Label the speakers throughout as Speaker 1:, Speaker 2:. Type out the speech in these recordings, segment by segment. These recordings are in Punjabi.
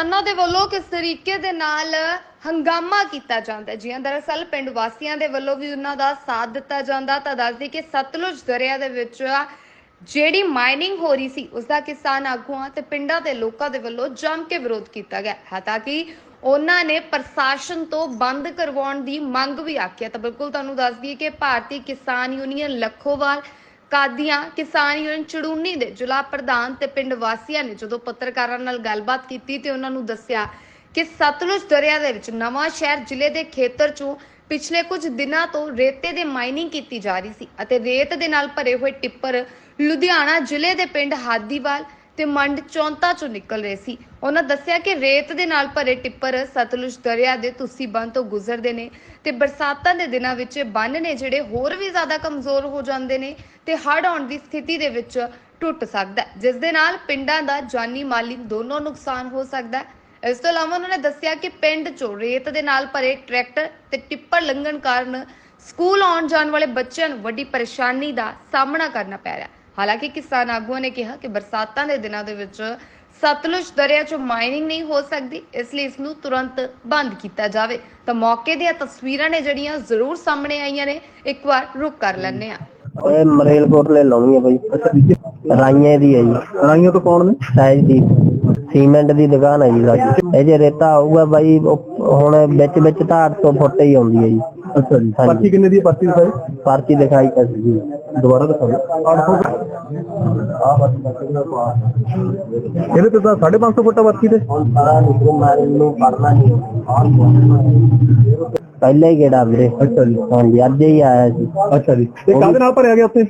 Speaker 1: ਕਿਸਾਨਾਂ ਦੇ ਵੱਲੋਂ ਕਿਸ ਤਰੀਕੇ ਦੇ ਨਾਲ ਹੰਗਾਮਾ ਕੀਤਾ ਜਾਂਦਾ ਜੀ ਹਾਂ, ਦਰਅਸਲ ਪਿੰਡ ਵਾਸੀਆਂ ਦੇ ਵੱਲੋਂ ਵੀ ਉਹਨਾਂ ਦਾ ਸਾਥ ਦਿੱਤਾ ਜਾਂਦਾ। ਤਾਂ ਦੱਸਦੀ ਕਿ ਸਤਲੁਜ ਦਰਿਆ ਦੇ ਵਿੱਚ ਜਿਹੜੀ ਮਾਈਨਿੰਗ ਹੋ ਰਹੀ ਸੀ ਉਸ ਦਾ ਕਿਸਾਨ ਆਗੂਆਂ ਤੇ ਪਿੰਡਾਂ ਦੇ ਲੋਕਾਂ ਦੇ ਵੱਲੋਂ ਜੰਮ ਕੇ ਵਿਰੋਧ ਕੀਤਾ ਗਿਆ ਹਾਲਾਂਕਿ ਉਹਨਾਂ ਨੇ ਪ੍ਰਸ਼ਾਸਨ ਤੋਂ ਬੰਦ ਕਰਵਾਉਣ ਦੀ ਮੰਗ ਵੀ ਆਖੀ ਹੈ। ਤਾਂ ਬਿਲਕੁਲ ਤੁਹਾਨੂੰ ਦੱਸ ਦਈਏ ਕਿ ਭਾਰਤੀ ਕਿਸਾਨ ਯੂਨੀਅਨ ਲੱਖੋਵਾਲ ਕਾਦੀਆਂ ਕਿਸਾਨ ਯੂਨੀਅਨ ਚੜੂਨੀ ਦੇ ਜ਼ਿਲ੍ਹਾ ਪ੍ਰਧਾਨ ਤੇ ਪਿੰਡ ਵਾਸੀਆਂ ਨੇ ਜਦੋਂ ਪੱਤਰਕਾਰਾਂ ਨਾਲ ਗੱਲਬਾਤ ਕੀਤੀ ਤੇ ਉਹਨਾਂ ਨੂੰ ਦੱਸਿਆ ਕਿ ਸਤਲੁਜ ਦਰਿਆ ਦੇ ਵਿੱਚ ਨਵਾਂ ਸ਼ਹਿਰ ਜ਼ਿਲ੍ਹੇ ਦੇ ਖੇਤਰ ਚੋਂ ਪਿਛਲੇ ਕੁਝ ਦਿਨਾਂ ਤੋਂ ਰੇਤੇ ਦੇ ਮਾਈਨਿੰਗ ਕੀਤੀ ਜਾ ਰਹੀ ਸੀ ਅਤੇ ਰੇਤ ਦੇ ਨਾਲ ਭਰੇ ਹੋਏ ਟਿੱਪਰ ਲੁਧਿਆਣਾ ਜ਼ਿਲ੍ਹੇ ਦੇ ਪਿੰਡ ਹਾਦੀਵਾਲ ਤੇ ਮੰਡ ਚੌਂਤਾ ਚੋਂ ਨਿਕਲ ਰਹੇ ਸੀ। ਉਹਨਾਂ ਦੱਸਿਆ ਕਿ ਰੇਤ ਦੇ ਨਾਲ ਭਰੇ ਟਿੱਪਰ ਸਤਲੁਜ ਦਰਿਆ ਦੇ ਤੁਸੀਂ ਬੰਨ ਤੋਂ ਗੁਜ਼ਰਦੇ ਨੇ ਤੇ ਬਰਸਾਤਾਂ ਦੇ ਦਿਨਾਂ ਵਿੱਚ ਬੰਨ ਨੇ ਜਿਹੜੇ ਹੋਰ ਵੀ ਜ਼ਿਆਦਾ ਕਮਜ਼ੋਰ ਹੋ ਜਾਂਦੇ ਨੇ ਤੇ ਹੜ੍ਹ ਆਉਣ ਦੀ ਸਥਿਤੀ ਦੇ ਵਿੱਚ ਟੁੱਟ ਸਕਦਾ ਹੈ, ਜਿਸ ਦੇ ਨਾਲ ਪਿੰਡਾਂ ਦਾ ਜਾਨੀ ਮਾਲੀ ਦੋਨੋਂ ਨੁਕਸਾਨ ਹੋ ਸਕਦਾ ਹੈ। ਇਸ ਤੋਂ ਇਲਾਵਾ ਉਹਨਾਂ ਨੇ ਦੱਸਿਆ ਕਿ ਪਿੰਡ 'ਚੋਂ ਰੇਤ ਦੇ ਨਾਲ ਭਰੇ ਟਰੈਕਟਰ ਤੇ ਟਿੱਪਰ ਲੰਘਣ ਕਾਰਨ ਸਕੂਲ ਆਉਣ ਜਾਣ ਵਾਲੇ ਬੱਚਿਆਂ ਨੂੰ ਵੱਡੀ ਪਰੇਸ਼ਾਨੀ ਦਾ ਸਾਹਮਣਾ ਕਰਨਾ ਪੈ ਰਿਹਾ ਹਾਲਾਂਕਿ ਕਿਸਾਨ ਆਗੂਆਂ ਨੇ ਕਿਹਾ ਕਿ ਬਰਸਾਤਾਂ ਦੇ ਦਿਨਾਂ ਦੇ ਵਿੱਚ ਸਤਲੁਜ ਦਰਿਆ 'ਚੋਂ ਮਾਈਨਿੰਗ ਨਹੀਂ ਹੋ ਸਕਦੀ ਇਸ ਲਈ ਇਸ ਨੂੰ ਤੁਰੰਤ ਬੰਦ ਕੀਤਾ ਜਾਵੇ। ਤਾਂ ਮੌਕੇ ਦੀਆਂ ਤਸਵੀਰਾਂ ਨੇ ਜਿਹੜੀਆਂ ਜ਼ਰੂਰ ਸਾਹਮਣੇ ਆਈਆਂ ਨੇ ਇੱਕ ਵਾਰ ਰੁਕ ਕਰ ਲੈਂਦੇ ਆ
Speaker 2: ਇਹ ਮਰੇਲ ਕੋਟਲੇ ਲਾਉਣੀ ਹੈ ਬਾਈ। ਰਾਈਆਂ ਦੀ ਹੈ ਜੀ।
Speaker 3: ਰਾਈਆਂ ਤੋਂ ਕੌਣ ਨੇ?
Speaker 2: ਸਾਈਜ਼ ਦੀ। ਸੀਮੈਂਟ ਦੀ ਦੁਕਾਨ ਹੈ ਜੀ ਸਾਡੀ। ਇਹ ਜੇ ਰੇਤਾ ਆਊਗਾ ਬਾਈ ਹੁਣ ਵਿੱਚ ਵਿੱਚ ਧਾਰ ਤੋਂ ਫੁੱਟ ਹੀ ਆਉਂਦੀ ਹੈ ਜੀ।
Speaker 3: ਅੱਛਾ ਜੀ। ਪਰਚੀ ਕਿੰਨੇ ਦੀ ਪਰਚੀ ਦਿਖਾਈ।
Speaker 2: ਪਰਚੀ ਦਿਖਾਈ ਕਰ ਜੀ।
Speaker 3: ਦੁਬਾਰਾ ਦਿਖਾਓ। ਇਹਦੇ ਤੇ ਤਾਂ 550 ਫੁੱਟ ਪਰਚੀ ਤੇ।
Speaker 2: ਪਹਿਲੇ ਹੀ ਗੇੜਾ ਵੀਰੇ।
Speaker 3: ਅੱਛਾ ਜੀ।
Speaker 2: ਹਾਂਜੀ ਅੱਜ ਹੀ ਆਇਆ ਸੀ।
Speaker 3: ਅੱਛਾ ਜੀ। ਤੇ ਕਾਹਦੇ ਨਾਲ ਭਰਿਆ ਗਿਆ ਉੱਥੇ?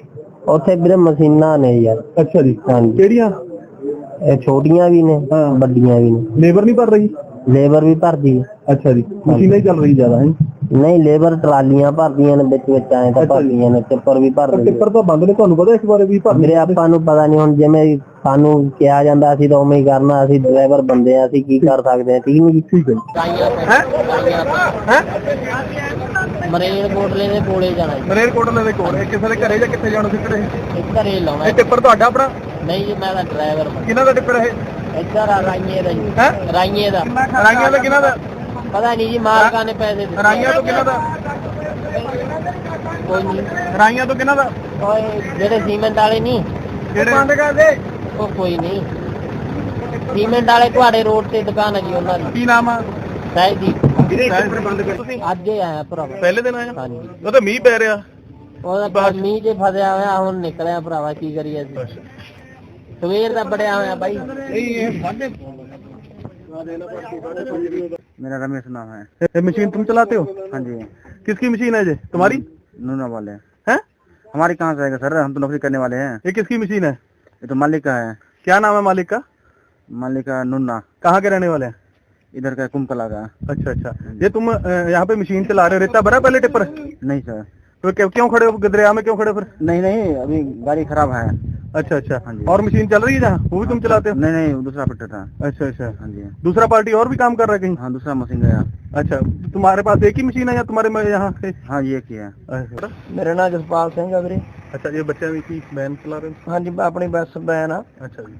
Speaker 2: ਉੱਥੇ ਵੀਰੇ ਮਸ਼ੀਨਾਂ ਨੇ ਯਾਰ।
Speaker 3: ਅੱਛਾ ਜੀ।
Speaker 2: ਹਾਂਜੀ।
Speaker 3: ਕਿਹੜੀਆਂ?
Speaker 2: ਇਹ ਛੋਟੀਆਂ ਵੀ ਨੇ
Speaker 3: ਹਾਂ।
Speaker 2: ਵੱਡੀਆਂ ਵੀ ਨੇ।
Speaker 3: ਲੇਬਰ ਨਹੀਂ ਭਰ ਰਹੀ?
Speaker 2: ਲੇਬਰ ਵੀ ਭਰਦੀ ਹੈ
Speaker 3: ਅੱਛਾ ਜੀ ਮਸ਼ੀਨਾਂ ਹੀ ਚੱਲ ਰਹੀ ਜ਼ਿਆਦਾ ਹੈ?
Speaker 2: ਨਹੀਂ ਲੇਬਰ ਟਰਾਲੀਆਂ ਭਰਦੀਆਂ ਨੇ ਵਿੱਚ ਵਿੱਚ ਐਂ ਤਾਂ
Speaker 3: ਜੀ।
Speaker 2: ਭਰਦੀਆਂ ਨੇ ਟਿੱਪਰ ਵੀ ਭਰ
Speaker 3: ਪਰ
Speaker 2: ਦਿੰਦੇ।
Speaker 3: ਟਿੱਪਰ ਤਾਂ ਬੰਦ ਨੇ ਤੁਹਾਨੂੰ ਪਤਾ ਇਸ ਬਾਰੇ ਵੀ ਭਰ
Speaker 2: ਵੀਰੇ ਆਪਾਂ ਨੂੰ ਪਤਾ ਨਹੀਂ ਹੁਣ ਜਿਵੇਂ ਸਾਨੂੰ ਕਿਹਾ ਜਾਂਦਾ ਅਸੀਂ ਤਾਂ ਉਵੇਂ ਹੀ ਕਰਨਾ ਅਸੀਂ ਡਰਾਈਵਰ ਬੰਦੇ ਆ ਅਸੀਂ ਕੀ ਕਰ ਸਕਦੇ ਆ ਠੀਕ ਨਹੀਂ ਜੀ?
Speaker 3: ਠੀਕ ਹੈ।
Speaker 2: ਮਰੇਲ ਕੋਟਲੇ ਦੇ ਕੋਲੇ ਜਾਣਾ
Speaker 3: ਮਰੇਰ ਕੋਟਲੇ ਦੇ ਕੋਲ ਇਹ ਕਿਸੇ ਦੇ ਘਰੇ ਜਾਂ ਕਿੱਥੇ ਜਾਣਾ ਸੀ ਕਿਹੜੇ
Speaker 2: ਇੱਧਰ ਹੀ ਲਾਉਣਾ
Speaker 3: ਇਹ ਟਿੱਪਰ ਤੁਹਾਡਾ ਆਪਣਾ?
Speaker 2: ਨਹੀਂ ਜੀ ਮੈਂ ਤਾਂ ਡਰਾਈਵਰ
Speaker 3: ਕਿਹਨਾਂ ਦਾ ਟਿੱਪਰ ਇਹ?
Speaker 2: ਇੱਧਰ ਆ ਰਾਈਏ ਦਾ ਜੀ।
Speaker 3: ਹੈ?
Speaker 2: ਰਾਈਏ ਦਾ।
Speaker 3: ਰਾਈਆਂ ਦਾ ਕਿਹਨਾਂ ਦਾ?
Speaker 2: ਪਤਾ ਨਹੀਂ ਜੀ ਮਾਲਕਾਂ ਨੇ ਪੈਸੇ ਦਿੱਤੇ।
Speaker 3: ਰਾਈਆਂ ਤੋਂ ਕਿਹਨਾਂ ਦਾ?
Speaker 2: ਕੋਈ ਨਹੀਂ।
Speaker 3: ਰਾਈਆਂ ਤੋਂ ਕਿਹਨਾਂ ਦਾ?
Speaker 2: ਓਏ ਜਿਹੜੇ ਸੀਮੈਂਟ ਵਾਲੇ ਨਹੀਂ।
Speaker 3: ਜਿਹੜੇ? ਬੰਦ ਕਰ ਦੇ।
Speaker 2: ਉਹ ਕੋਈ ਨਹੀਂ। ਸੀਮੈਂਟ ਵਾਲੇ ਤੁਹਾਡੇ ਰੋਡ ਤੇ ਦੁਕਾਨ ਹੈ ਜੀ ਉਹਨਾਂ ਦੀ।
Speaker 3: ਕੀ ਨਾਮ ਆ?
Speaker 2: ਸਾਈਜ਼ ਦੀ
Speaker 3: ਵੀਰੇ ਟਿੱਪਰ ਬੰਦ ਕਰ। ਤੁਸੀਂ
Speaker 2: ਅੱਜ ਹੀ ਆਇਆ ਭਰਾਵਾ।
Speaker 3: ਪਹਿਲੇ ਦਿਨ ਆਇਆ?
Speaker 2: ਹਾਂਜੀ।
Speaker 3: ਉਹ ਤਾਂ ਮੀਂਹ ਪੈ ਰਿਹਾ।
Speaker 2: ਉਹਦਾ ਮੀਂਹ ਜੇ ਫਸਿਆ ਹੋਇਆ ਹੁਣ ਨਿਕਲਿਆ ਭਰਾਵਾ ਕੀ ਕਰੀਏ ਅਸੀਂ? ਸਵੇਰ ਦਾ ਬੜਿਆ ਹੋਇਆ ਬਾਈ
Speaker 3: ਨਹੀਂ ਇਹ ਸਾਢੇ
Speaker 2: मेरा रमेश नाम है
Speaker 3: ये मशीन तुम चलाते हो
Speaker 2: हाँ जी
Speaker 3: किसकी मशीन है ये तुम्हारी
Speaker 2: नूना वाले
Speaker 3: है
Speaker 2: हमारी कहाँ से आएगा सर हम तो नौकरी करने वाले हैं
Speaker 3: ये किसकी मशीन है
Speaker 2: ये तो मालिक का है
Speaker 3: क्या नाम है मालिक का
Speaker 2: मालिक का नूना
Speaker 3: कहाँ के रहने वाले हैं
Speaker 2: इधर का कुमकला का
Speaker 3: अच्छा अच्छा ये तुम अ, यहाँ पे मशीन चला रहे हो रेता भरा पहले टिप्पर
Speaker 2: नहीं सर
Speaker 3: तो क्यों क्यों खड़े हो गदरिया में क्यों खड़े हो फिर
Speaker 2: नहीं नहीं अभी गाड़ी खराब है
Speaker 3: अच्छा अच्छा
Speaker 2: हाँ जी।
Speaker 3: और मशीन चल रही है जहाँ वो भी तुम चलाते हो
Speaker 2: नहीं नहीं वो दूसरा पट्टा था
Speaker 3: अच्छा अच्छा
Speaker 2: हाँ जी
Speaker 3: दूसरा पार्टी और भी काम कर रहा है कहीं
Speaker 2: हाँ दूसरा मशीन गया
Speaker 3: अच्छा तुम्हारे पास एक ही मशीन है या तुम्हारे में यहाँ से
Speaker 2: हाँ ये किया
Speaker 3: अच्छा
Speaker 2: मेरा नाम जसपाल सिंह है ਵੀਰੇ
Speaker 3: अच्छा ये बच्चे भी की वैन चला रहे हो
Speaker 2: ਹਾਂਜੀ ਆਪਣੀ ਬੱਸ ਬੈਨ ਆ
Speaker 3: अच्छा जी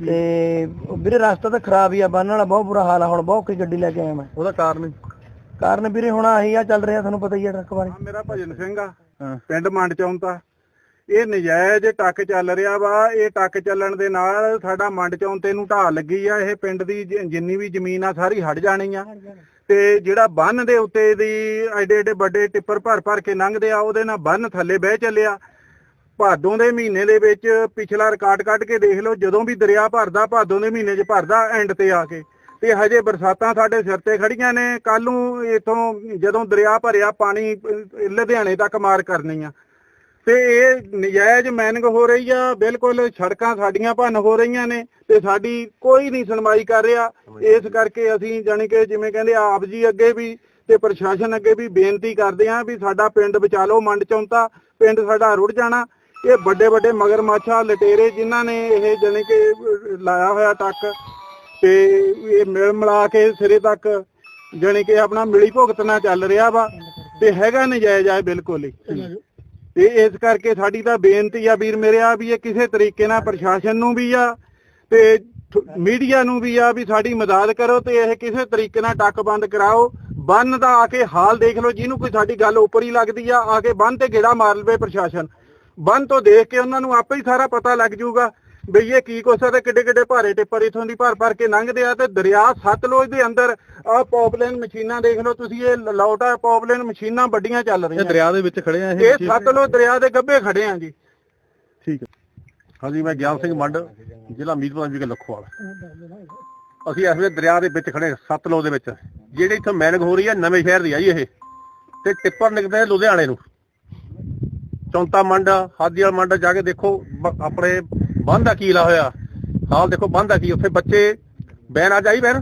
Speaker 2: ਤੇ ਵੀਰੇ ਰਸਤਾ ਤਾਂ ਖਰਾਬ ਹੀ ਆ ਬੰਨ ਵਾਲਾ ਬਹੁਤ ਬੁਰਾ ਹਾਲ ਆ ਹੁਣ ਬਹੁਤ ਔਖੀ ਗੱਡੀ ਲੈ ਕੇ ਆਇਆ ਮੈਂ
Speaker 3: ਉਹਦਾ ਕਾਰਨ
Speaker 2: ਕਾਰਨ ਵੀਰੇ ਹੁਣ ਆਹੀ ਆ ਚੱਲ ਰਿਹਾ ਤੁਹਾਨੂੰ ਪਤਾ ਹੀ ਆ ਟਰੱਕ ਬਾਰੇ।
Speaker 4: ਮੇਰਾ ਭਜਨ ਸਿੰਘ ਆ ਪਿੰਡ ਮੰਡ ਚੌਂਤਾ ਇਹ ਨਜਾਇਜ਼ ਟੱਕ ਚੱਲ ਰਿਹਾ ਵਾ ਇਹ ਟੱਕ ਚੱਲਣ ਦੇ ਨਾਲ ਸਾਡਾ ਮੰਡ ਚੌਂਤੇ ਨੂੰ ਢਾਹ ਲੱਗੀ ਆ ਇਹ ਪਿੰਡ ਦੀ ਜ- ਜਿੰਨੀ ਵੀ ਜ਼ਮੀਨ ਆ ਸਾਰੀ ਹਟ ਜਾਣੀ ਆ। ਤੇ ਜਿਹੜਾ ਬੰਨ ਦੇ ਉੱਤੇ ਦੀ ਐਡੇ ਐਡੇ ਵੱਡੇ ਟਿੱਪਰ ਭਰ ਭਰ ਕੇ ਲੰਘਦੇ ਆ ਉਹਦੇ ਨਾਲ ਬੰਨ ਥੱਲੇ ਬਹਿ ਚੱਲਿਆ। ਭਾਦੋਂ ਦੇ ਮਹੀਨੇ ਦੇ ਵਿੱਚ ਪਿਛਲਾ ਰਿਕਾਰਡ ਕੱਢ ਕੇ ਦੇਖ ਲਓ ਜਦੋਂ ਵੀ ਦਰਿਆ ਭਰਦਾ ਭਾਦੋਂ ਦੇ ਮਹੀਨੇ 'ਚ ਭਰਦਾ ਐਂਡ ਤੇ ਆ ਕੇ। ਤੇ ਹਜੇ ਬਰਸਾਤਾਂ ਸਾਡੇ ਸਿਰ ਤੇ ਖੜੀਆਂ ਨੇ ਕੱਲ ਨੂੰ ਇਥੋਂ ਜਦੋਂ ਦਰਿਆ ਭਰਿਆ ਪਾਣੀ ਲੁਧਿਆਣੇ ਤੱਕ ਮਾਰ ਕਰਨੀ ਆ। ਤੇ ਇਹ ਨਜਾਇਜ਼ ਮੈਨਿੰਗ ਹੋ ਰਹੀ ਆ, ਬਿਲਕੁਲ ਸੜਕਾਂ ਸਾਡੀਆਂ ਭੰਨ ਹੋ ਰਹੀਆਂ ਨੇ ਤੇ ਸਾਡੀ ਕੋਈ ਨਹੀਂ ਸੁਣਵਾਈ ਕਰ ਰਿਹਾ। ਇਸ ਕਰਕੇ ਅਸੀਂ ਜਾਣੀ ਕਿ ਜਿਵੇਂ ਕਹਿੰਦੇ ਆਪ ਜੀ ਅੱਗੇ ਵੀ ਤੇ ਪ੍ਰਸ਼ਾਸਨ ਅੱਗੇ ਵੀ ਬੇਨਤੀ ਕਰਦੇ ਆ ਵੀ ਸਾਡਾ ਪਿੰਡ ਬਚਾ ਲਓ, ਮੰਡ ਚੌਂਤਾ, ਪਿੰਡ ਸਾਡਾ ਰੁੜ ਜਾਣਾ। ਇਹ ਵੱਡੇ ਵੱਡੇ ਮਗਰਮੱਛਾ, ਲਟੇਰੇ ਜਿਨ੍ਹਾਂ ਨੇ ਇਹ ਜਾਣੀ ਕਿ ਲਾਇਆ ਹੋਇਆ ਟੱਕ ਤੇ ਇਹ ਮਿਲ ਮਿਲਾ ਕੇ ਸਿਰੇ ਤੱਕ ਜਾਣੀ ਕਿ ਆਪਣਾ ਮਿਲੀ ਭੁਗਤਣਾ ਚੱਲ ਰਿਹਾ ਵਾ ਤੇ ਹੈਗਾ ਨਜਾਇਜ਼ ਆ ਇਹ ਬਿਲਕੁਲ ਹੀ। ਤੇ ਇਸ ਕਰਕੇ ਸਾਡੀ ਤਾਂ ਬੇਨਤੀ ਆ ਵੀਰ ਮੇਰੇ ਆ ਵੀ ਇਹ ਕਿਸੇ ਤਰੀਕੇ ਨਾਲ ਪ੍ਰਸ਼ਾਸਨ ਨੂੰ ਵੀ ਆ ਤੇ ਮੀਡੀਆ ਨੂੰ ਵੀ ਆ ਵੀ ਸਾਡੀ ਮਦਦ ਕਰੋ ਤੇ ਇਹ ਕਿਸੇ ਤਰੀਕੇ ਨਾਲ ਟੱਕ ਬੰਦ ਕਰਾਓ। ਬੰਨ ਦਾ ਆ ਕੇ ਹਾਲ ਦੇਖ ਲਓ, ਜਿਹਨੂੰ ਕੋਈ ਸਾਡੀ ਗੱਲ ਉੱਪਰ ਹੀ ਲੱਗਦੀ ਆ ਆ ਕੇ ਬੰਨ ਤੇ ਗੇੜਾ ਮਾਰ ਲਵੇ ਪ੍ਰਸ਼ਾਸਨ। ਬੰਨ ਤੋਂ ਦੇਖ ਕੇ ਉਹਨਾਂ ਨੂੰ ਆਪੇ ਹੀ ਸਾਰਾ ਪਤਾ ਲੱਗ ਜਾਊਗਾ ਬਈ ਇਹ ਕੀ ਕੁਛ ਹੈ ਤੇ ਕਿੱਡੇ ਕਿੱਡੇ ਭਾਰੇ ਟਿੱਪਰ ਇਥੋਂ ਦੀ ਭਰ ਭਰ ਕੇ ਲੰਘਦੇ ਆ ਤੇ ਦਰਿਆ ਸਤਲੁਜ ਦੇ ਅੰਦਰ ਆ ਪੌਪਲੇਨ ਮਸ਼ੀਨਾਂ ਦੇਖ ਲਓ ਤੁਸੀਂ ਇਹ ਲੌਟਾ ਪੌਪਲੇਨ ਮਸ਼ੀਨਾਂ ਵੱਡੀਆਂ ਚੱਲ
Speaker 3: ਇਹ
Speaker 4: ਰਹੀਆਂ
Speaker 3: ਦਰਿਆ ਦੇ ਵਿੱਚ ਖੜੇ ਆ
Speaker 4: ਇਹ ਸਤਲੁਜ ਦਰਿਆ ਦੇ ਗੱਭੇ ਖੜੇ ਆ ਜੀ।
Speaker 3: ਠੀਕ ਹੈ। ਹਾਂਜੀ ਮੈਂ ਗਿਆਨ ਸਿੰਘ ਮੰਡ ਜ਼ਿਲ੍ਹਾ ਮੀਰਪੁਰ ਵਿਖੇ ਲਖੋਵਾਲ ਅਸੀਂ ਇਸ ਵੇਲੇ ਦਰਿਆ ਦੇ ਵਿੱਚ ਖੜੇ ਸਤਲੁਜ ਦੇ ਵਿੱਚ। ਜਿਹੜੀ ਇੱਥੋਂ ਮੈਨਿੰਗ ਹੋ ਰਹੀ ਹੈ ਨਵੇਂ ਸ਼ਹਿਰ ਦੀ ਆ ਜੀ ਇਹ। ਤੇ ਟਿੱਪਰ ਨਿਕਲਦੇ ਲੁਧਿਆਣੇ ਨੂੰ। ਚੌਂਤਾ ਮੰਡ ਹਾਦੀਵਾਲ ਮੰਡ ਜਾ ਕੇ ਦੇਖੋ ਆਪਣੇ ਬੰਦ ਦਾ ਕੀ ਲਾ ਹੋਇਆ? ਹਾਲ ਦੇਖੋ, ਬੰਦ ਦਾ ਕੀ? ਉੱਥੇ ਬੱਚੇ ਬੈਨ ਆ ਜਾਈ ਬੈਨ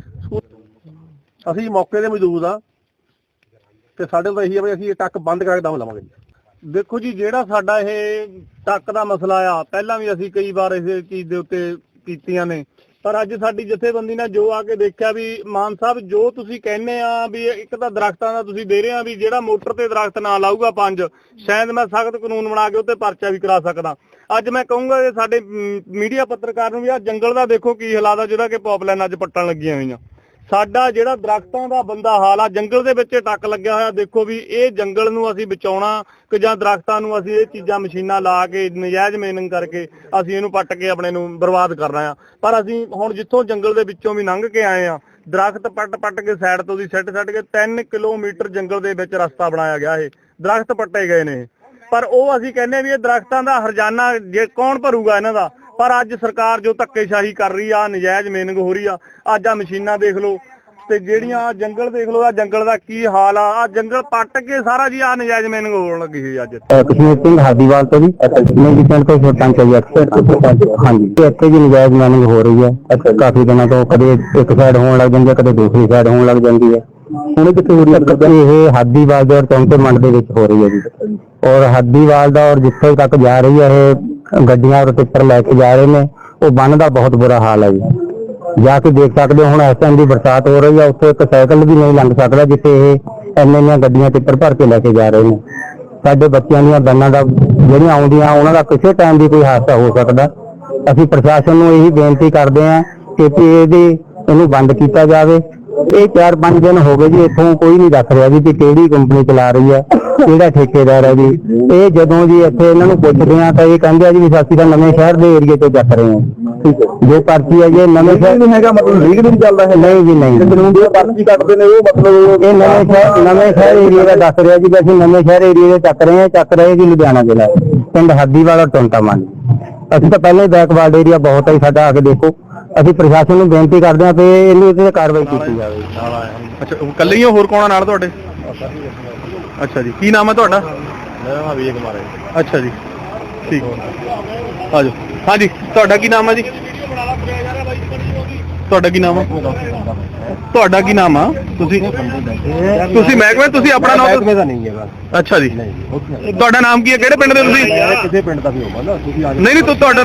Speaker 3: ਅਸੀਂ ਮੌਕੇ ਦੇ ਮੌਜੂਦ ਆ। ਤੇ ਸਾਡੇ ਤੋਂ ਇਹੀ ਆ ਵੀ ਅਸੀਂ ਇਹ ਟੱਕ ਬੰਦ ਕਰਕੇ ਦਮ ਲਵਾਂਗੇ। ਦੇਖੋ ਜੀ, ਜਿਹੜਾ ਸਾਡਾ ਇਹ ਟੱਕ ਦਾ ਮਸਲਾ ਆ, ਪਹਿਲਾਂ ਵੀ ਅਸੀਂ ਕਈ ਵਾਰ ਇਸ ਚੀਜ਼ ਦੇ ਉੱਤੇ ਕੀਤੀਆਂ ਨੇ। ਪਰ ਅੱਜ ਸਾਡੀ ਜਥੇਬੰਦੀ ਨੇ ਜੋ ਆ ਕੇ ਦੇਖਿਆ ਵੀ ਮਾਨ ਸਾਹਿਬ, ਜੋ ਤੁਸੀਂ ਕਹਿੰਦੇ ਆ ਵੀ ਇੱਕ ਤਾਂ ਦਰਖਤਾਂ ਦਾ ਤੁਸੀਂ ਦੇ ਰਹੇ ਆ ਵੀ ਜਿਹੜਾ ਮੋਟਰ ਤੇ ਦਰਖਤ ਨਾ ਲਾਊਗਾ ਪੰਜ, ਸ਼ਾਇਦ ਮੈਂ ਸਖਤ ਕਾਨੂੰਨ ਬਣਾ ਕੇ ਉੱਤੇ ਪਰਚਾ ਵੀ ਕਰਾ ਸਕਦਾ। ਅੱਜ ਮੈਂ ਕਹੂੰਗਾ ਕਿ ਸਾਡੇ ਮੀਡੀਆ ਪੱਤਰਕਾਰ ਨੂੰ ਵੀ ਆ ਜੰਗਲ ਦਾ ਦੇਖੋ ਕੀ ਹਾਲਾਤ ਆ, ਜਿਹੜਾ ਕਿ ਪੌਪਲਾਈਨ ਅੱਜ ਪੱਟਣ ਲੱਗੀਆਂ ਹੋਈਆਂ। ਸਾਡਾ ਜਿਹੜਾ ਦਰਖਤਾਂ ਦਾ ਬੰਦਾ ਹਾਲ ਆ, ਜੰਗਲ ਦੇ ਵਿੱਚ ਟੱਕ ਲੱਗਿਆ ਹੋਇਆ, ਦੇਖੋ ਵੀ ਇਹ ਜੰਗਲ ਨੂੰ ਅਸੀਂ ਬਚਾਉਣਾ ਕਿ ਜਾਂ ਦਰਖਤਾਂ ਨੂੰ ਅਸੀਂ ਇਹ ਚੀਜ਼ਾਂ, ਮਸ਼ੀਨਾਂ ਲਾ ਕੇ, ਨਜਾਇਜ਼ ਮੇਨਿੰਗ ਕਰਕੇ ਅਸੀਂ ਇਹਨੂੰ ਪੱਟ ਕੇ ਆਪਣੇ ਨੂੰ ਬਰਬਾਦ ਕਰਨਾ ਆ। ਪਰ ਅਸੀਂ ਹੁਣ ਜਿੱਥੋਂ ਜੰਗਲ ਦੇ ਵਿੱਚੋਂ ਵੀ ਲੰਘ ਕੇ ਆਏ ਆ, ਦਰਖਤ ਪੱਟ ਪੱਟ ਕੇ ਸਾਈਡ ਤੋਂ ਦੀ ਸੱਟ ਸੱਟ ਕੇ 3 ਕਿਲੋਮੀਟਰ ਜੰਗਲ ਦੇ ਵਿੱਚ ਰਸਤਾ ਬਣਾਇਆ ਗਿਆ ਇਹ। ਦਰਖਤ ਪੱਟੇ ਗਏ ਨੇ ਪਰ ਉਹ ਅਸੀਂ ਕਹਿੰਦੇ ਵੀ ਇਹ ਦਰਖਤਾਂ ਦਾ ਹਰਜਾਨਾ, ਜੇ ਕੌਣ ਭਰੂਗਾ ਇਹਨਾਂ ਦਾ? ਪਰ ਅੱਜ ਸਰਕਾਰ ਜੋ ਧੱਕੇਸ਼ਾਹੀ ਕਰ ਰਹੀ ਆ ਨਜਾਇਜ਼ ਮੇਨਿੰਗ ਹੋ ਰਹੀ ਆ ਅੱਜ ਆ ਮਸ਼ੀਨਾਂ ਦੇਖ ਲਓ ਤੇ ਜਿਹੜੀਆਂ ਆਹ ਜੰਗਲ ਦੇਖ ਲਓ ਆ ਜੰਗਲ ਦਾ ਕੀ ਹਾਲ ਆ ਆ ਜੰਗਲ ਪੱਟ ਕੇ ਸਾਰਾ ਜੀ ਆ ਨਜਾਇਜ਼ ਮੇਨਿੰਗ ਹੋਣ ਲੱਗੀ ਹੋਈ ਅੱਜ।
Speaker 2: ਕਸ਼ਮੀਰ ਸਿੰਘ ਹਾਦੀਵਾਲ ਤੋਂ ਜੀ। ਮੈਂ ਜੀ। ਪਿੰਡ ਤੋਂ ਸਰਪੰਚ ਜੀ। ਅਕਸਰ ਹਾਂਜੀ। ਤੇ ਇੱਥੇ ਜੀ ਨਜਾਇਜ਼ ਮਾਈਨਿੰਗ ਹੋ ਰਹੀ ਹੈ ਕਾਫੀ ਦਿਨਾਂ ਤੋਂ ਕਦੇ ਇੱਕ ਸਾਈਡ ਹੋਣ ਲੱਗ ਜਾਂਦੀ ਹੈ ਕਦੇ ਦੂਸਰੀ ਸਾਈਡ ਹੋਣ ਲੱਗ ਜਾਂਦੀ ਹੈ ਹੁਣ ਕਿੱਥੇ ਹੋ ਰਹੀ ਹੈ ਇਹ ਹਾਦੀਵਾਲ ਦੇ ਔਰ ਚੌਂਕੇ ਮੰਡ ਦੇ ਵਿੱਚ ਹੋ ਰਹੀ ਹੈ ਜੀ। ਔਰ ਹਾਦੀਵਾਲ ਦਾ ਔਰ ਜਿੱਥੇ ਤੱਕ ਜਾ ਰਹੀ ਹੈ ਇਹ ਗੱਡੀਆਂ ਔਰ ਟਿੱਪਰ ਲੈ ਕੇ ਜਾ ਰਹੇ ਨੇ, ਉਹ ਬੰਨ ਦਾ ਬਹੁਤ ਬੁਰਾ ਹਾਲ ਹੈ ਜੀ। ਜਾ ਕੇ ਦੇਖ ਸਕਦੇ ਹੋ, ਹੁਣ ਇਸ ਟਾਈਮ ਦੀ ਬਰਸਾਤ ਹੋ ਰਹੀ ਹੈ, ਉੱਥੇ ਇੱਕ ਸਾਈਕਲ ਵੀ ਨਹੀਂ ਲੰਘ ਸਕਦਾ, ਜਿੱਥੇ ਇਹ ਇੰਨੇ ਇੰਨੀਆਂ ਗੱਡੀਆਂ ਟਿੱਪਰ ਭਰ ਕੇ ਲੈ ਕੇ ਜਾ ਰਹੇ ਨੇ। ਸਾਡੇ ਬੱਚਿਆਂ ਦੀਆਂ ਬੰਨਾਂ ਦਾ ਜਿਹੜੀਆਂ ਆਉਂਦੀਆਂ, ਉਹਨਾਂ ਦਾ ਕਿਸੇ ਟਾਈਮ ਦੀ ਕੋਈ ਹਾਦਸਾ ਹੋ ਸਕਦਾ। ਅਸੀਂ ਪ੍ਰਸ਼ਾਸਨ ਨੂੰ ਇਹੀ ਬੇਨਤੀ ਕਰਦੇ ਹਾਂ ਕਿ ਇਹਦੀ, ਇਹਨੂੰ ਬੰਦ ਕੀਤਾ ਜਾਵੇ। ਇਹ 4-5 ਦਿਨ ਹੋ ਗਏ ਜੀ ਇੱਥੋਂ ਕੋਈ ਨਹੀਂ ਦੱਸ ਰਿਹਾ ਜੀ ਕਿ ਕਿਹੜੀ ਕੰਪਨੀ ਚਲਾ ਰਹੀ ਹੈ ਕਿਹੜਾ ਠੇਕੇਦਾਰ ਹੈ ਜੀ। ਇਹ ਜਦੋਂ ਜੀ ਇੱਥੇ ਇਹਨਾਂ ਨੂੰ ਪੁੱਛਦੇ ਆ ਤਾਂ ਇਹ ਕਹਿੰਦੇ ਆ ਜੀ ਵੀ ਅਸੀਂ ਤਾਂ ਨਵੇਂ ਸ਼ਹਿਰ ਦੇ ਏਰੀਏ ਤੋਂ ਚੱਕ ਰਹੇ ਹਾਂ। ਠੀਕ ਹੈ। ਜੋ ਪਰਚੀ ਹੈ ਜੀ ਨਵੇਂ ਸ਼ਹਿਰ ਨਹੀਂ ਹੈਗਾ ਮਤਲਬ ਲੀਗ ਨਹੀਂ ਚੱਲਦਾ ਹੈ ਨਹੀਂ ਜੀ ਨਹੀਂ। ਕਾਨੂੰਨ ਦੀ ਪਰਚੀ ਕੱਟਦੇ ਨੇ ਉਹ ਮਤਲਬ ਇਹ ਨਵੇਂ ਸ਼ਹਿਰ ਨਵੇਂ ਸ਼ਹਿਰ ਏਰੀਏ ਦਾ ਦੱਸ ਰਿਹਾ ਜੀ ਕਿ ਅਸੀਂ ਨਵੇਂ ਸ਼ਹਿਰ ਏਰੀਏ ਦੇ ਚੱਕ ਰਹੇ ਹਾਂ ਚੱਕ ਰਹੇ ਜੀ ਲੁਧਿਆਣਾ ਜ਼ਿਲ੍ਹਾ। ਪਿੰਡ ਹੱਦੀਵਾਲ ਔਰ ਟੁੰਟਾਮਨ ਅਸੀਂ ਤਾਂ ਪਹਿਲਾਂ ਹੀ ਬੈਕਵਰਡ ਏਰੀਆ ਬਹੁਤ ਹੈ ਸਾਡਾ ਆ ਕੇ ਦੇਖੋ। ਅਸੀਂ ਪ੍ਰਸ਼ਾਸਨ ਨੂੰ ਬੇਨਤੀ ਕਰਦੇ ਹਾਂ ਕਿ ਇਹਨੂੰ ਇਹਦੇ ਤੇ ਕਾਰਵਾਈ ਕੀਤੀ ਜਾਵੇ।
Speaker 3: ਅੱਛਾ ਉਹ ਇਕੱਲੇ ਹੀ ਹੋ ਹੋਰ ਕੌਣ ਆ ਨਾਲ ਤੁਹਾਡੇ? ਅੱਛਾ ਜੀ ਕੀ ਨਾਮ ਹੈ ਤੁਹਾਡਾ?
Speaker 2: ਮੇਰਾ ਨਾਮ ਵੀਰ ਕੁਮਾਰ ਹੈ।
Speaker 3: ਅੱਛਾ ਜੀ ਠੀਕ। ਆਜੋ। ਹਾਂਜੀ ਤੁਹਾਡਾ ਕੀ ਨਾਮ ਹੈ ਜੀ? ਤੁਹਾਡਾ ਕੀ ਨਾਮ ਹੈ ਤੁਹਾਡਾ ਕੀ ਨਾਮ ਆ? ਤੁਸੀਂ ਤੁਸੀਂ ਮਹਿਕਮੇ ਤੁਸੀਂ ਆਪਣਾ ਨਾਮ
Speaker 2: ਦਾ ਨਹੀਂ ਹੈ ਬਸ
Speaker 3: ਅੱਛਾ ਜੀ। ਤੁਹਾਡਾ ਨਾਮ ਕੀ ਹੈ? ਕਿਹੜੇ ਪਿੰਡ ਦੇ ਤੁਸੀਂ?
Speaker 2: ਕਿਸੇ ਪਿੰਡ ਦਾ ਵੀ ਹੋਵਾ ਨਾ ਤੁਸੀਂ ਆ
Speaker 3: ਨਹੀਂ ਨਹੀਂ ਤੂੰ ਤੁਹਾਡਾ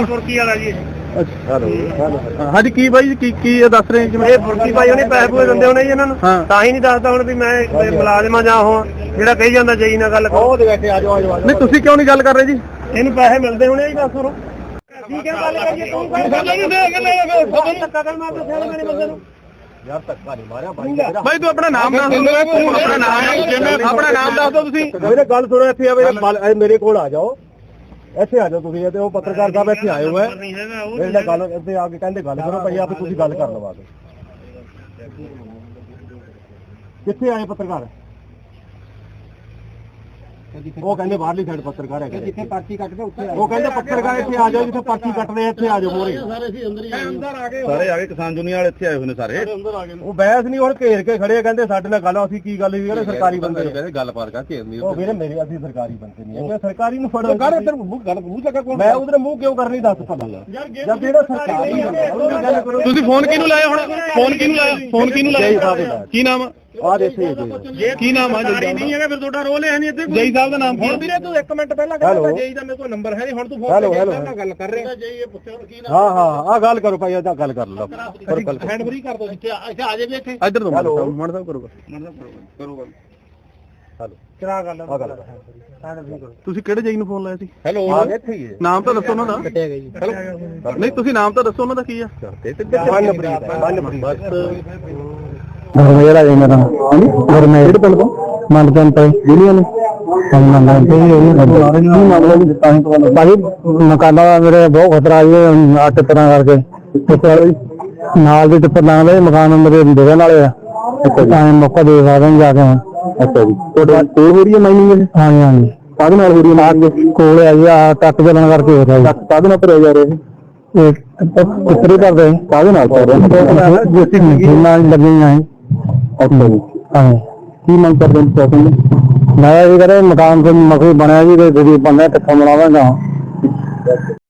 Speaker 2: ਹੈਲੋ
Speaker 3: ਹਾਂਜੀ ਕੀ ਬਾਈ ਕੀ ਕੀ ਇਹ ਦੱਸ ਰਹੇ ਜਿਵੇਂ?
Speaker 5: ਇਹ ਫੁਰਤੀ ਭਾਈ ਉਹਨੇ ਪੈਸੇ ਪੂਏ ਦਿੰਦੇ ਹੋਣੇ ਜੀ ਇਹਨਾਂ ਨੂੰ।
Speaker 3: ਹਾਂ।
Speaker 5: ਤਾਂ ਹੀ ਨਹੀਂ ਦੱਸਦਾ ਹੁਣ ਵੀ ਮੈਂ ਮੁਲਾਜ਼ਮਾਂ ਜਾਂ ਹੋ ਜਿਹੜਾ ਕਹੀ ਜਾਂਦਾ ਜਈ ਨਾਲ ਗੱਲ ਕਰੋ।
Speaker 2: ਉਹ ਦੇ ਬੈਠੇ ਆ ਜਾਓ ਆ ਜਾਓ
Speaker 3: ਨਹੀਂ ਤੁਸੀਂ ਕਿਉਂ ਨਹੀਂ ਗੱਲ ਕਰ ਰਹੇ ਜੀ?
Speaker 5: ਇਹਨੂੰ ਪੈਸੇ ਮਿਲਦੇ ਹੋਣੇ ਜੀ ਹੋਰ। ਅਸੀਂ ਕਿਉਂ ਗੱਲ ਕਰੀਏ ਤੂੰ ਗੱਲ ਨਹੀਂ ਦੇ ਕੇ ਧੱਕਾ ਕਰ ਮਾਰ ਦੱਸਿਆ ਮੇਰੇ ਬੰਦੇ ਨੂੰ।
Speaker 2: ਯਾਰ ਧੱਕਾ ਨਹੀਂ ਮਾਰਿਆ ਬਾਈ
Speaker 3: ਬਾਈ ਤੂੰ ਆਪਣਾ ਨਾਮ ਦੱਸ। ਤੂੰ ਆਪਣਾ ਨਾਮ ਆਪਣਾ ਨਾਮ ਦੱਸ ਦਿਓ ਤੁਸੀਂ।
Speaker 2: ਮੇਰੇ ਗੱਲ ਸੁਣੋ ਇੱਥੇ ਆਵੇ ਮੇਰੇ ਕੋਲ ਆ ਜਾਓ। ਇੱਥੇ ਆ ਜਾਓ ਤੁਸੀਂ ਇਹ ਤੇ ਉਹ ਪੱਤਰਕਾਰ ਸਾਹਿਬ ਇੱਥੇ ਆਏ ਹੋਏ
Speaker 5: ਨਹੀਂ ਹੈਗਾ ਉਹ
Speaker 2: ਗੱਲ ਇੱਥੇ ਆ ਕੇ ਕਹਿੰਦੇ ਗੱਲ ਕਰੋ ਭਾਈ ਆਪੇ ਤੁਸੀਂ ਗੱਲ ਕਰ ਲਵਾ ਕੇ ਕਿੱਥੇ ਆਏ ਪੱਤਰਕਾਰ? ਉਹ ਕਹਿੰਦੇ ਬਾਹਰਲੀ ਸਾਈਡ ਪੱਤਰਕਾਰ ਹੈਗੇ ਜਿੱਥੇ ਪਰਚੀ ਕੱਟਦੇ ਉੱਥੇ ਉਹ ਕਹਿੰਦੇ ਪੱਤਰਕਾਰ ਇੱਥੇ ਆ ਜਾਓ ਜਿੱਥੇ ਪਰਚੀ ਕੱਟਦੇ ਆ ਇੱਥੇ ਆ ਜਾਓ ਮੋਰੇ।
Speaker 3: ਸਾਰੇ ਆ ਗਏ। ਕਿਸਾਨ ਜੁਨੀ ਵਾਲੇ ਇੱਥੇ ਆਏ ਹੋਏ ਨੇ ਸਾਰੇ।
Speaker 2: ਉਹ ਬਹਿਸ ਨਹੀਂ ਹੁਣ ਘੇਰ ਕੇ ਖੜੇ ਆ, ਕਹਿੰਦੇ ਸਾਡੇ ਨਾਲ ਗੱਲ ਅਸੀਂ ਕੀ ਗੱਲ ਵੀ ਕਹਿੰਦੇ ਸਰਕਾਰੀ ਬੰਦੇ ਆ।
Speaker 3: ਕਹਿੰਦੇ ਗੱਲ ਪਾਰ ਕਰਕੇ ਨਹੀਂ
Speaker 2: ਉਹ ਵੀਰੇ ਮੇਰੇ ਅਸੀਂ ਸਰਕਾਰੀ ਬੰਦੇ ਨਹੀਂ ਹੈਗੇ ਸਰਕਾਰੀ ਨੂੰ ਫੜੋ। ਕਰ ਇੱਧਰ ਮੂੰਹ ਗੱਲ ਮੂੰਹ ਚੱਕਾ ਕੋਲ ਮੈਂ ਉਧਰ ਮੂੰਹ ਕਿਉਂ ਕਰਨੀ ਦੱਸ ਪਤਾ ਜਦ ਜਿਹੜਾ ਸਰਕਾਰੀ ਗੱਲ
Speaker 3: ਤੁਸੀਂ ਫੋਨ ਕਿਹਨੂੰ ਲਾਇਆ ਹੁਣ? ਫੋਨ ਕਿਹਨੂੰ ਲਾਇਆ? ਫੋਨ ਕਿਹਨੂੰ ਲਾਇਆ ਕੀ ਨਾਮ ਆ?
Speaker 2: ਆ ਦੇਖੇ
Speaker 3: ਕੀ ਨਾਮ ਆ ਜਈ
Speaker 5: ਨਹੀਂ ਹੈਗਾ ਫਿਰ ਤੁਹਾਡਾ ਰੋਲ ਹੈ ਨਹੀਂ ਇੱਥੇ
Speaker 3: ਜਈ ਸਾਹਿਬ ਦਾ ਨਾਮ ਕੀ
Speaker 5: ਹੁਣ ਵੀਰੇ ਤੂੰ 1 ਮਿੰਟ ਪਹਿਲਾਂ. ਕਹਿੰਦਾ ਜਈ ਦਾ ਮੇਰੇ ਕੋਲ ਨੰਬਰ ਹੈ ਨਹੀਂ ਹੁਣ ਤੂੰ ਫੋਨ ਤੇ. ਨਾਲ ਗੱਲ ਕਰ ਰਿਹਾ।
Speaker 2: ਹਾਂ ਹਾਂ ਆ ਗੱਲ ਕਰੋ ਭਾਈ ਇਹਦਾ ਗੱਲ ਕਰ ਲਓ। ਪਰ ਗੱਲ
Speaker 5: ਹੈਂਡ ਫ੍ਰੀ ਕਰ ਦੋ ਇੱਥੇ ਆ ਜਾਵੇ ਇੱਥੇ।
Speaker 3: ਇੱਧਰ ਤੋਂ. ਮਨ ਸਾਹਿਬ ਕਰੂਗਾ
Speaker 6: ਚਰਾ ਗੱਲ। ਸਾਡੇ ਵੀ ਕਰੋ
Speaker 3: ਤੁਸੀਂ ਕਿਹੜੇ ਜਾਈ ਨੂੰ ਫੋਨ ਲਾਇਆ ਸੀ?
Speaker 7: ਹੈਲੋ ਇੱਥੇ ਹੀ ਹੈ।
Speaker 3: ਨਾਮ ਤਾਂ ਦੱਸੋ ਉਹਨਾਂ ਦਾ। ਨਹੀਂ ਤੁਸੀਂ ਨਾਮ ਤਾਂ ਦੱਸੋ ਉਹਨਾਂ ਦਾ ਕੀ ਆ।
Speaker 7: ਮਨਪ੍ਰੀਤ। ਮਨਪ੍ਰੀਤ। ਬਸ।
Speaker 8: ਆ ਜੀ ਮੇਰਾ ਹਾਂਜੀ ਗਰਮੇਰ ਕਿਹੜੇ ਪਿੰਡ ਤੋਂ ਮੰਨਚੰਦ ਤੇ ਹੀ ਭਾਜੀ ਮਕਾਨਾਂ ਮੇਰੇ ਬਹੁਤ ਖਤਰਾ ਜੀ ਅੱਟ ਤਰ੍ਹਾਂ ਕਰਕੇ ਨਾਲ ਦੇ ਟਿੱਪਰ ਨਾਲ ਦੇ ਮਕਾਨ ਮੇਰੇ ਡਿੱਗਣ ਵਾਲੇ ਆ ਤਾਂ ਮੌਕਾ ਦੇ ਸਕਦੇ ਹਾਂ ਜਾ ਕੇ ਅੱਛਾ ਜੀ ਤੁਹਾਡਾ ਤੇ ਹੋ ਰਹੀ ਹੈ ਮਾਈਨਿੰਗ ਹਾਂਜੀ ਹਾਂਜੀ ਕਾਹਦੇ ਨਾਲ ਹੋ ਰਹੀ ਹੈ ਮਾਰਗ ਕੋਲ ਆ ਜੀ ਆ ਟੱਕ ਚੱਲਣ ਕਰਕੇ ਹੋ ਰਿਹਾ ਜੀ ਕਾਹਦੇ ਨਾਲ ਭਰਿਆ ਜਾ ਰਿਹਾ ਇਹ ਕਿਤਰੇ ਕਰਦੇ ਕਾਹਦੇ ਨਾਲ ਕਰ ਰਹੇ ਜੇਸੀ ਮਸ਼ੀਨ ਨਾਲ ਲੱਗੀਆਂ ਹੈ ਕੀ ਮੰਗ ਕਰਦੇ ਨੇ ਪੈਸੇ ਮੈਂ ਇਹ ਕਰੇ ਮਕਾਨ ਕੋਈ ਮਸੂ ਬਣਿਆ ਜੀ, ਤੇ ਗਰੀਬ ਬੰਦਾ ਕਿੱਥੋਂ ਬਣਾਵਾਂਗਾ?